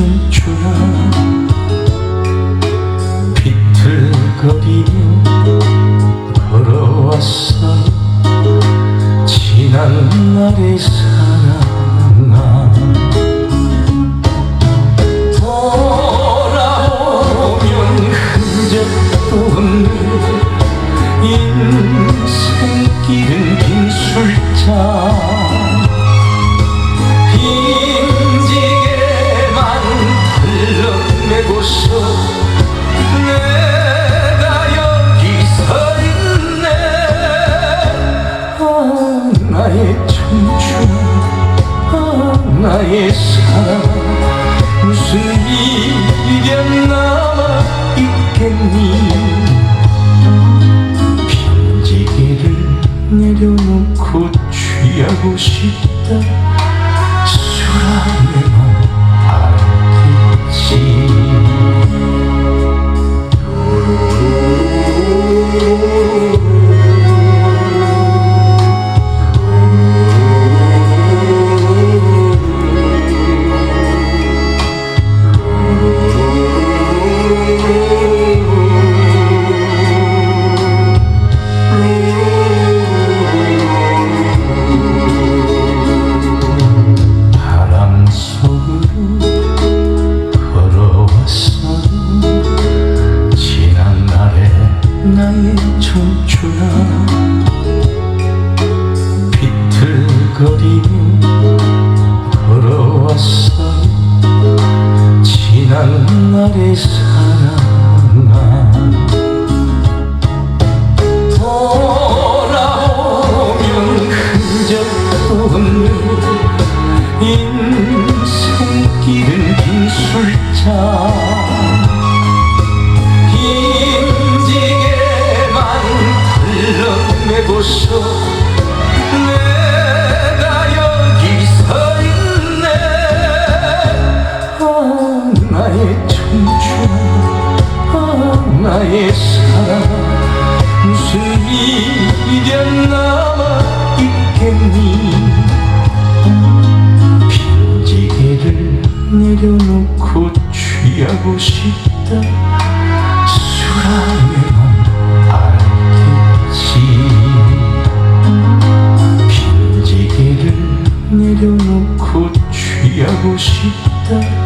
춤추라. 비틀거리며 걸어왔어. 지난 날의 삶 청춘 아 나의 사랑. 무슨 미련 남아 있겠니? 빈지기를 내려놓고 취하고 싶다. 수라에 나의 청춘아. 비틀거리며 걸어왔어. 지난 날의 사랑아. 돌아오면 흔적 없는 나의 사랑 무슨 남아 있겠니 빈지게를 내려놓고 취하고 싶다 수라에만 알겠지 빈지게를 내려놓고 취하고 싶다